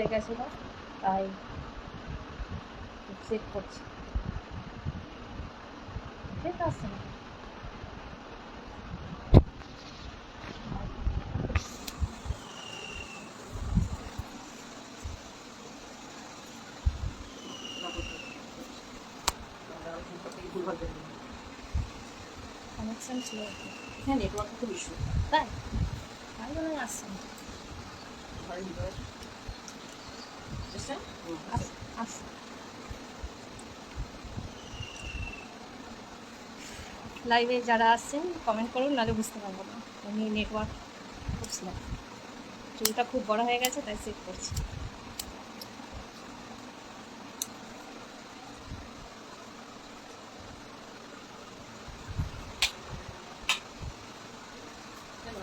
হয়ে গেছিল তাই চেক করছি। ঠিক আছে। কানেকশন ছিল হ্যাঁ নেটওয়ার্ক খুব ইস্যু তাই? তাই জন্যই আসছে না। ঘরের ভিতরে। লাইভে যারা আসছেন কমেন্ট করুন নাহলে বুঝতে পারব না। আমি নেটওয়ার্ক খুব স্লো চুলটা খুব বড় হয়ে গেছে তাই চেক করছি। কেন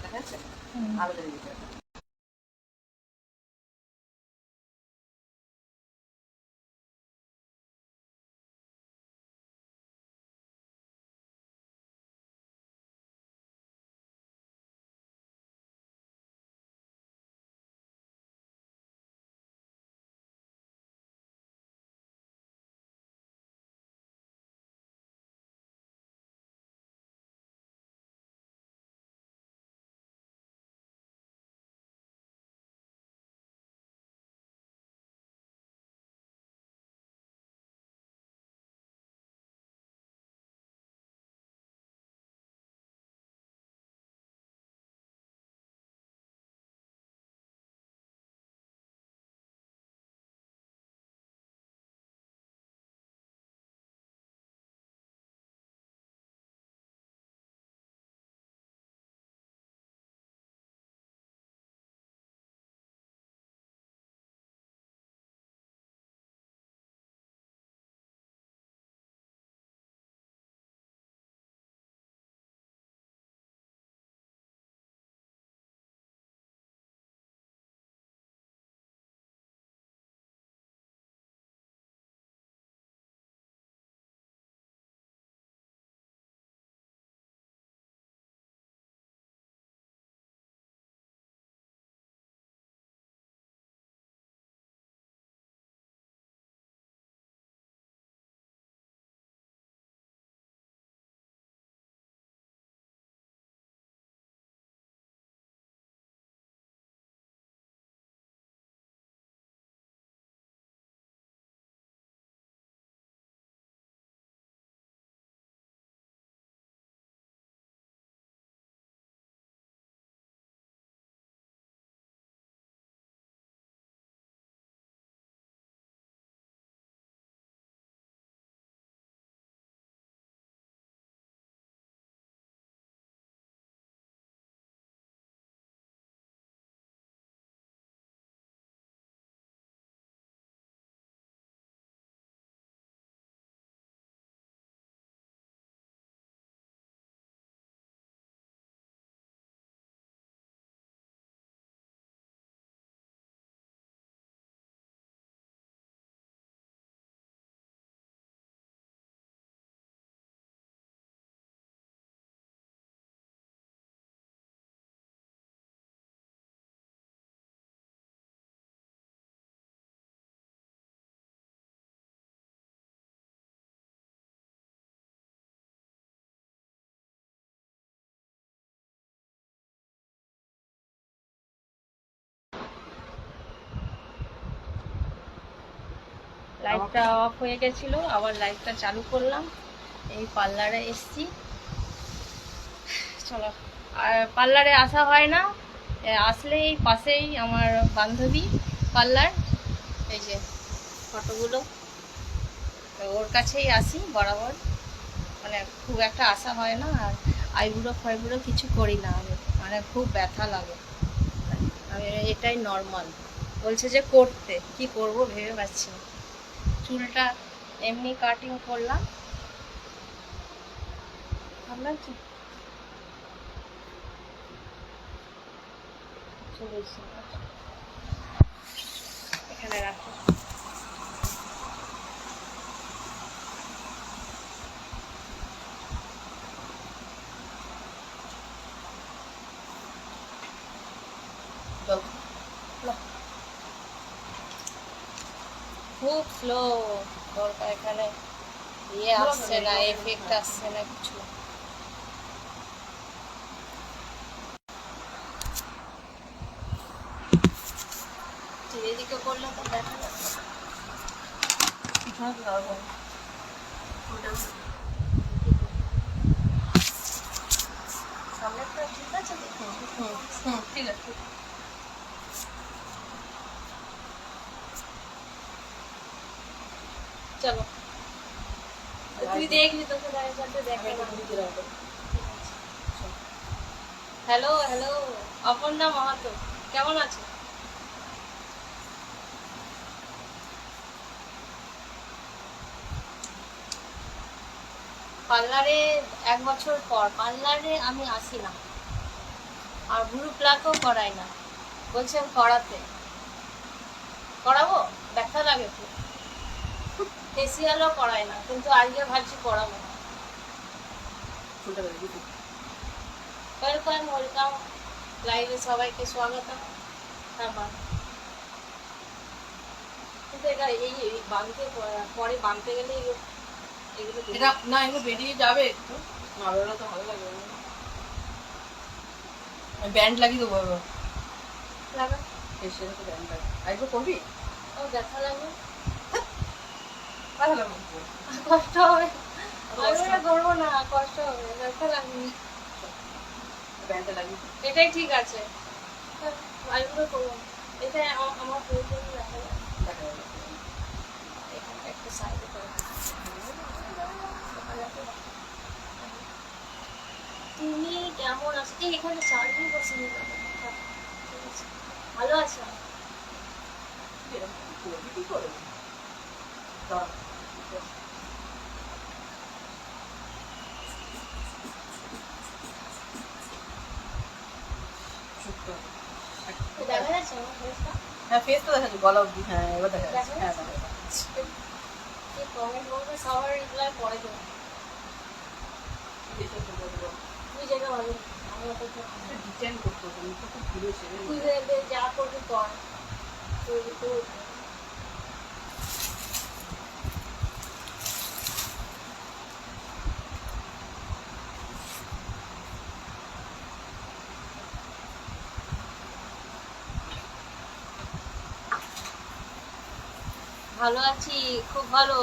লাইটটা অফ হয়ে গেছিল আবার লাইটটা চালু করলাম। এই পার্লারে এসছি। চলো আর পার্লারে আসা হয় না। আসলে এই পাশেই আমার বান্ধবী পার্লার। এই যে ফটোগুলো। ওর কাছেই আসি বরাবর। মানে খুব একটা আসা হয় না আর আইবুড়ো ফাইবুড়ো কিছু করি না আমি। মানে খুব ব্যথা লাগে। আমি এটাই নর্মাল বলছে যে করতে। কি করব ভেবে পাচ্ছি না। চুলটা এমনি কাটিং করলাম। ভাবলাম কি? চলে এখানে রাখো দাও। খুব স্লো দরকার এখানে ইয়ে আসছে না এফেক্ট আসছে না কিছু। এদিকে করলে তো দেখা পিছনে তো দাঁড়াবো সামনেটা ঠিক আছে ঠিক আছে। চলো। তুই দেখবি তোকে দাঁড়িয়ে সাথে দেখে হ্যালো হ্যালো অপর্ণা মাহাতো কেমন আছো? পার্লারে এক বছর পর পার্লারে আমি আসি না আর ব্লু প্লাকও করাই না। বলছেন করাতে করাবো ব্যথা লাগে খুব। ফেসিয়ালও করাই না কিন্তু আজকে ভাবছি করাবো। ওয়েলকাম ওয়েলকাম লাইভে সবাইকে স্বাগত। আবার কিন্তু এটা এই বাঁধতে পরে বাঁধতে গেলে এগুলো- এটা না এগুলো বেরিয়ে যাবে একটু। না বেরোলে তো ভালো লাগবে ব্যান্ড লাগিয়ে দেবো লাগা। এসে তো ব্যান্ড লাগে আরেকবার করবি? ও লাগবে ভালো লাগবে। কষ্ট হবে। করব না কষ্ট হবে ব্যথা লাগবে লাগিয়ে দে। এটাই ঠিক আছে। আইগুলো করব এটা আমার প্রয়োজন দেখা যাবে। একটু সাইডে করে। তুমি কেমন আছো? এই এখানে চার্জিং আছে। ভালো আছো? এরকম করবি? হ্যাঁ ফেস তো দেখা গলা অব্দি হ্যাঁ এবার দেখা যাচ্ছে হ্যাঁ কমেন্ট বলবে সবার রিপ্লাই পরে দেবো। করে। তুই যেটা ভালো আমি করতে। তুই যা করবি কর। তুই ভালো আছি, খুব ভালো।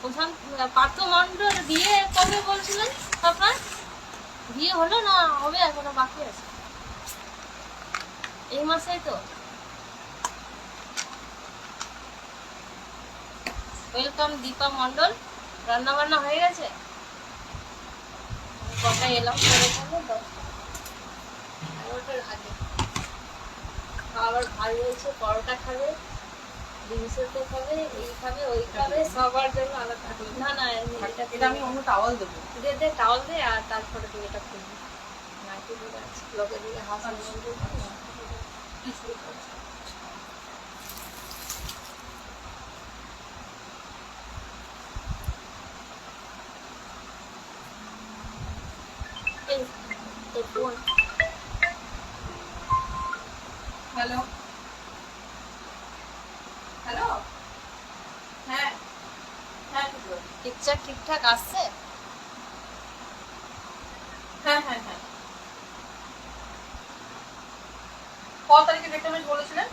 প্রশান্ত পার্থ মন্ডল বিয়ে কবে বলছিলেন? আপনার? বিয়ে হলো না হবে এখনও বাকি আছে? এই মাসেই তো। ওয়েলকাম, দীপা মন্ডল রান্না বান্না হয়ে গেছে? কটায় এলাম? এগারোটার আগে। আবার ভাই বলছে পরোটা খাবে ডিম সেদ্ধ খাবে এই খাবে ওই খাবে সবার জন্য আলাদা না না এটা এটা আমি অন্য টাওয়াল দেবো। দে দে টাওয়াল দে আর তারপরে তুই এটা খুলবে। নাকি দিয়ে আছে লোকে দিকে হাসান এই এই ফোন হ্যালো হ্যালো হ্যাঁ হ্যাঁ ঠিক আছে। পিকচার ঠিকঠাক আসছে হ্যাঁ হ্যাঁ হ্যাঁ ক তারিখে বলেছিলেন।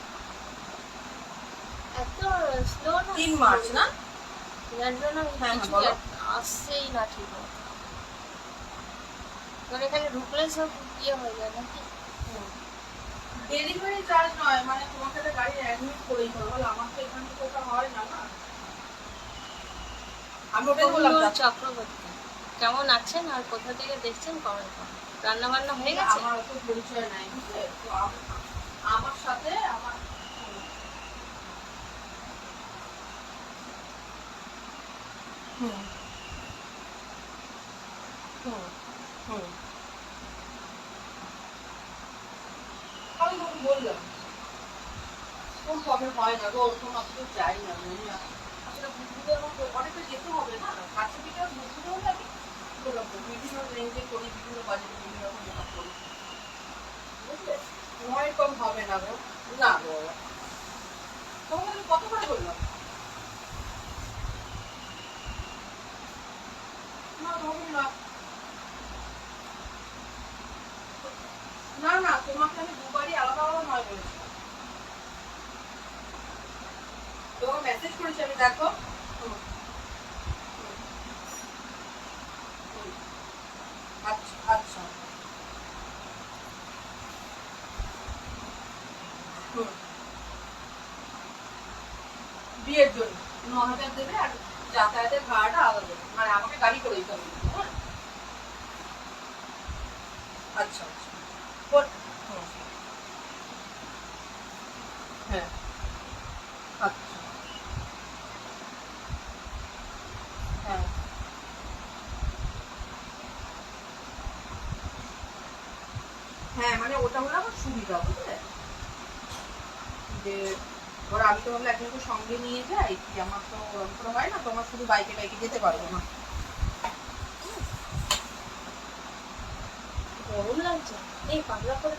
আসছেই না ঠিক। তোর এখানে ঢুকলে সব ইয়ে হয়ে যায় নাকি ডেলিভারি চার্জ নয় মানে তোমাকে গাড়ি অ্যাডমিট করেই বলে, আমার তো এখান থেকে ওটা হয় না না আমি ওটাই বললাম কমল যা- চক্রবর্তী। কেমন আছেন আর কোথা থেকে দেখছেন কমেন্ট করুন। রান্না বান্না হয়ে গেছে? আমার অত পরিচয় নাই আমার সাথে আমার হুম। হুম হুম আমি বললাম কোন প্রবলেম হয় না গো? ওরকম আমি তো চাই না সময় কম হবে না গো। না গো বাবা। তোমার তোমাকে মেসেজ করেছি আমি দেখো হুম। হুম। হুম। আচ্ছা আচ্ছা হুম। বিয়ের জন্য ন হাজার দেবে আর যাতায়াতের ভাড়াটা আলাদা। মানে আমাকে গাড়ি করে দিতে হবে। হ্যাঁ? আচ্ছা আচ্ছা। হ্যাঁ। আচ্ছা। হ্যাঁ। হ্যাঁ মানে ওটা হলো আমার সুবিধা বুঝলে যে ওরা আমি তো একজনকে সঙ্গে নিয়ে যাই। কি আমার তো ওরকম করে হয় না তোমার শুধু বাইকে বাইকে যেতে পারব না। গরম লাগছে। এই পাগলা করে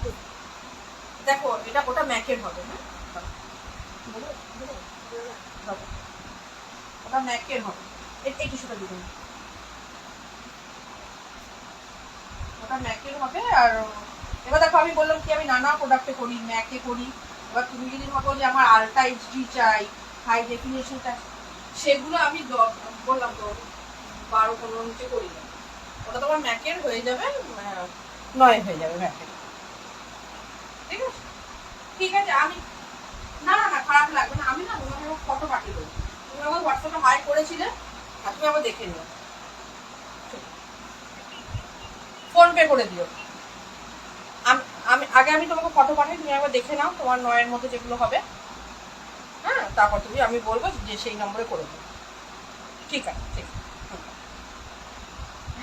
দেখো এটা ওটা ম্যাকের হবে হ্যাঁ। ওটা ম্যাকের হবে। এই টিস্যুটা দিবেন ওটা ম্যাকের হবে আর এবার দেখো আমি বললাম কি আমি নানা প্রোডাক্টে করি ম্যাকে করি। এবার তুমি যদি ভাবো যে আমার আলট্রা এইচডি চাই হাই ডেফিনেশনটা সেগুলো আমি বললাম তো, বারো, পনেরো নিচে করি না। ওটা তোমার ম্যাকের হয়ে যাবে নয় হয়ে যাবে ম্যাকের ঠিক আছে? ঠিক আছে, আমি না না না, খারাপ লাগবে না। আমি না তোমাকে ফটো পাঠিয়ে দেবো। তুমি আমার হোয়াটসঅ্যাপে হাই করেছিলে, আর তুমি আমার দেখে নিও। ফোন পে করে দিও। আগে আমি তোমাকে ফটো পাঠাই, তুমি একবার দেখে নাও তোমার নয়ের মধ্যে যেগুলো হবে। হ্যাঁ তারপর তুমি, আমি বলব যে সেই নম্বরে করে দেবো ঠিক আছে ঠিক আছে।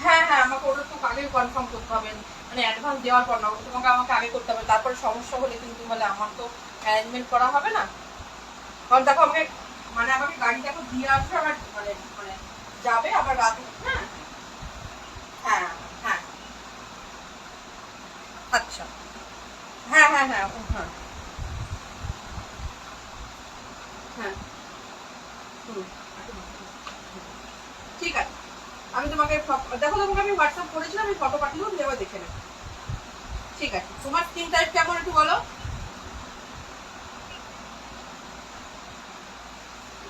হ্যাঁ হ্যাঁ আমাকে ওটা তো আগে কনফার্ম করতে হবে। মানে অ্যাডভান্স দেওয়ার পর না, তোমাকে আমাকে আগে করতে হবে। তারপরে সমস্যা হলে কিন্তু বলে আমার তো অ্যারেঞ্জমেন্ট করা হবে না। কারণ দেখো, আমাকে মানে আমাকে গাড়ি দেখো দিয়ে আসবে, আবার মানে মানে যাবে আবার রাতে। হ্যাঁ হ্যাঁ হ্যাঁ। আচ্ছা। হ্যাঁ হ্যাঁ হ্যাঁ। হ্যাঁ। হ্যাঁ। ঠিক আছে। আমি তোমাকে দেখো তোমাকে আমি হোয়াটসঅ্যাপ করেছিলাম, আমি ফটো পাঠিয়েও তুমি দেখে নেবে। ঠিক আছে। তোমার স্কিন টাইপ কেমন একটু বলো।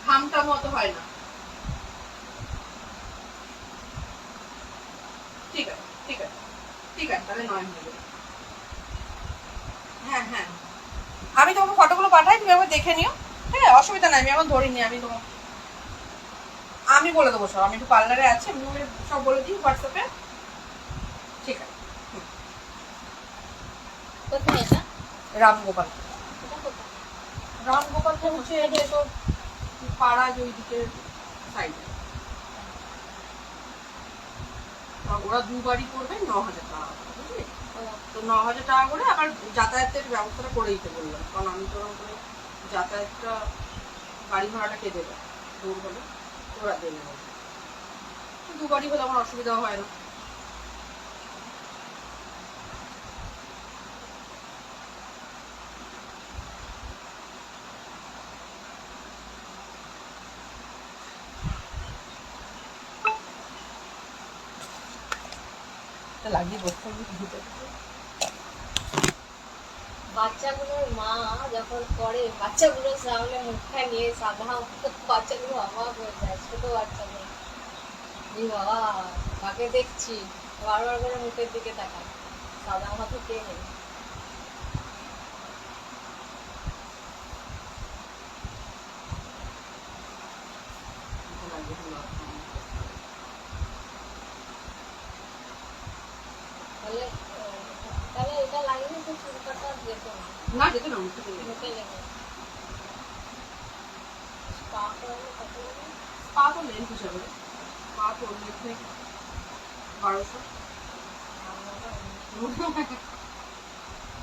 ঘামটা মতো হয় না। ঠিক আছে ঠিক আছে। ঠিক আছে, তাহলে নয় হয়ে হ্যাঁ। আমি তোমাকে ফটোগুলো পাঠাই তুমি আবার দেখে নিও। হ্যাঁ অসুবিধা নাই আমি আমার ধরিনি আমি তোমাকে আমি বলে দেবো সব আমি একটু পার্লারে আছি আমি তোমাকে সব বলে দিই হোয়াটসঅ্যাপে ঠিক আছে। রামগোপাল। রামগোপাল তো হচ্ছে তোর পাড়া যে ওই দিকের সাইডে ওরা দুবারই করবে ন হাজার টাকা। তো ন হাজার টাকা করে আবার যাতায়াতের ব্যবস্থাটা করে দিতে বললাম। কারণ আমি তো করে যাতায়াতটা গাড়ি ভাড়াটা কে দেবে দূর হলে ওরা দেবে দু গাড়ি হলে আমার অসুবিধা হয় না। লাগিয়ে বসতে। বাচ্চাগুলোর মা যখন করে, বাচ্চাগুলো সামনে মুখটা নিয়ে সাদা বাচ্চাগুলো অবাক হয়ে যায়, ছোট বাচ্চাগুলো বাবা কাকে দেখছি, বারবার করে মুখের দিকে তাকায়। সাদা মাথা কে নেই লাগিয়ে হলো। তাহলে আহ, তাহলে এটা লাগিয়ে তো চুল কাটা যেত না না যেতে না উঠতে দেবে মুখে লেগে স্পা তো লেন্থ হিসাবে পা তো লেন্থে বারোশো আমরা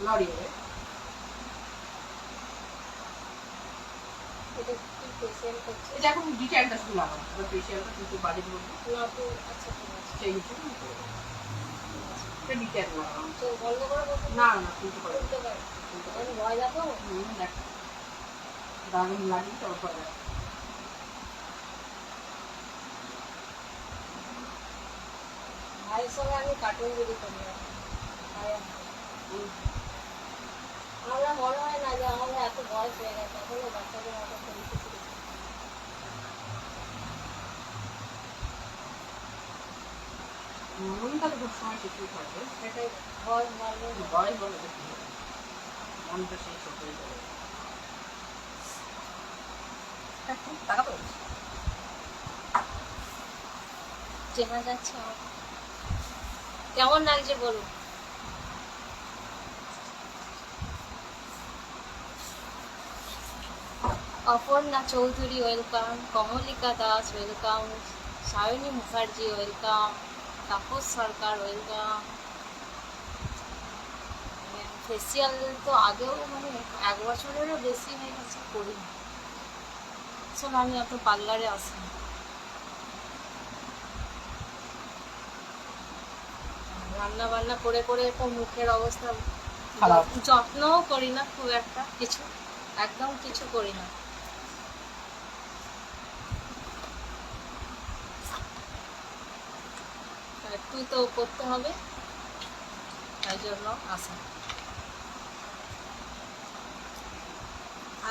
লরি এটা এখন ডিটেলটা শুধু লাগানো এবার কিন্তু বাজেট বলব না তো আচ্ছা ঠিক আছে সেই হিসেবে এটা ডিটেল লাগানো না না কিন্তু আমরা মনে হয় না যে আমাদের এত বয়স হয়ে গেছে এখনও বাচ্চাদের মতো খেলতে মনকালে সবসময় কিছুই সেটাই ভয় বলে ভয় বলে কেমন লাগছে বলুন Aparna Chowdhury welcome Kamalika Das welcome Sayani Mukherjee welcome Tapas Sarkar welcome facial তো আগেও মানে এক বছরেরও বেশি হয়ে গেছে করি শোন আমি এত পার্লারে আসি রান্না বান্না করে করে তো মুখের অবস্থা খারাপ। যত্নও করি না খুব একটা কিছু একদম কিছু করি না। একটু তো করতে হবে তাই জন্য আসা।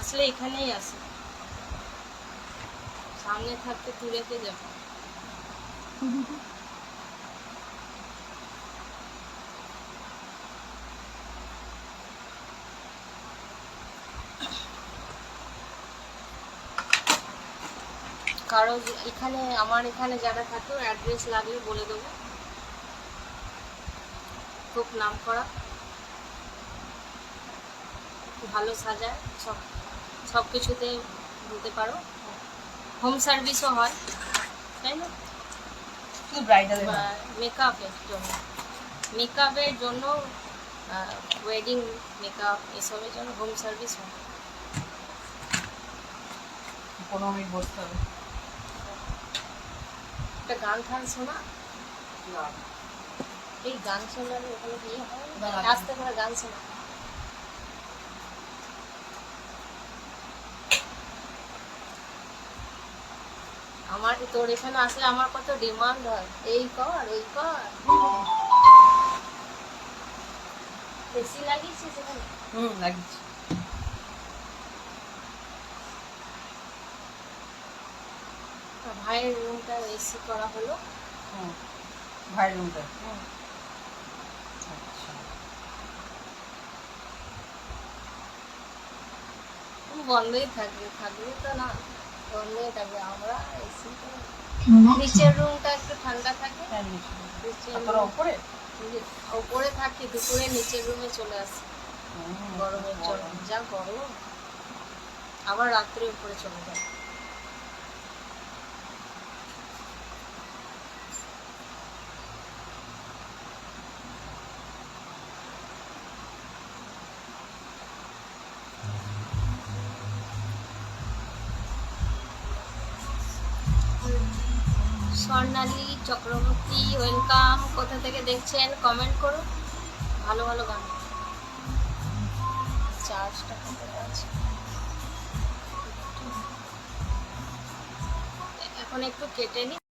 আসলে এখানেই আসে সামনে থাকতে তুলেতে যাব? কারও এখানে, আমার এখানে যারা থাকে অ্যাড্রেস লাগলে বলে দেবো। খুব নাম করা ভালো সাজায়, সব সব কিছুতে বলতে পারো। হোম সার্ভিসও হয় তাই না? শুধু ব্রাইডাল মেকআপের জন্য। মেকআপের জন্য ওয়েডিং মেকআপ এসবের জন্য হোম সার্ভিস হয়। পনেরো মিনিট বসতে হবে। একটা গান ফান শোনা? না। এই গান শোনালে ওখানে বিয়ে হয়। আস্তে করে গান শোনা? আমার তোর এখানে আসলে আমার কত ডিমান্ড হয়? এই কর ওই কর। বেশি লাগিয়েছে সেখানে হুম লাগিয়েছি। ভাইয়ের রুমটা এসি করা হলো। হুম ভাই রুমটা হুম। আচ্ছা। বন্ধই থাকবে থাকবে তো না। থাকবে আমরা এসি নিচের রুমটা একটু ঠান্ডা থাকে। ওপরে উপরে? থাকি দুপুরে নিচের রুমে চলে আসি। গরমের জন্য যা গরম আবার রাত্রে উপরে চলে যায়। চক্রবর্তী ওয়েলকাম কোথা থেকে দেখছেন? কমেন্ট করুন। ভালো ভালো গান। চার্জটা আছে? এখন একটু কেটে নি।